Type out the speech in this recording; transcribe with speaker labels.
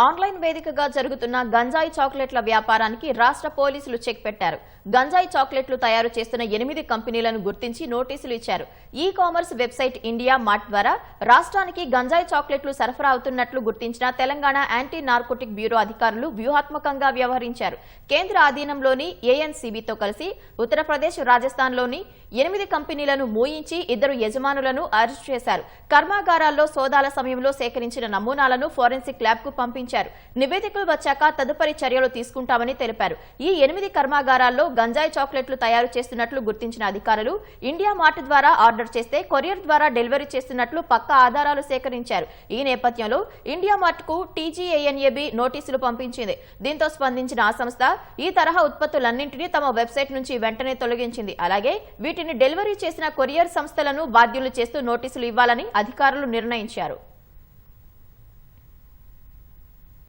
Speaker 1: Online వేదికగా జరుగుతున్న గంజాయి చాక్లెట్ల వ్యాపారానికి రాష్ట్ర పోలీసులు చెక్ పెట్టారు. గంజాయి చాక్లెట్లు తయారు చేస్తున్న ఎనిమిది కంపెనీలను గుర్తించి నోటీసులు ఇచ్చారు. E commerce website India mart ద్వారా రాష్ట్రానికి గంజాయి చాక్లెట్లు సరఫరా అవుతున్నట్లు గుర్తించిన తెలంగాణ యాంటీ నార్కోటిక్ బ్యూరో అధికారులు వ్యూహాత్మకంగా వ్యవహరించారు. కేంద్ర ఆధీనంలోని ఏఎన్సీబీతో కలిసి ఉత్తరప్రదేశ్ రాజస్థాన్లోని ఎనిమిది కంపెనీలను మూయించి ఇద్దరు యజమానులను అరెస్ట్ చేశారు. కర్మాగారాల్లో సోదాల సమయంలో సేకరించిన నమూనాలను ఫోరెన్సిక్ ల్యాబ్కు పంపించారు నివేదికలు వచ్చాక తదుపరి చర్యలు తీసుకుంటామని తెలిపారు. ఈ ఎనిమిది కర్మాగారాల్లో గంజాయి చాక్లెట్లు తయారు చేస్తున్నట్లు గుర్తించిన అధికారులు ఇండియా మార్ట్ ద్వారా ఆర్డర్ చేస్తే కొరియర్ ద్వారా డెలివరీ చేస్తున్నట్లు పక్కా ఆధారాలు సేకరించారు. ఈ నేపథ్యంలో ఇండియా మార్ట్కు టీజీఏఎన్ఏబి నోటీసులు పంపించింది. దీంతో స్పందించిన ఆ సంస్థ ఈ తరహా ఉత్పత్తులన్నింటినీ తమ వెబ్సైట్ నుంచి వెంటనే తొలగించింది. అలాగే వీటిని డెలివరీ చేసిన కొరియర్ సంస్థలను బాధ్యులు చేస్తూ నోటీసులు ఇవ్వాలని అధికారులు నిర్ణయించారు.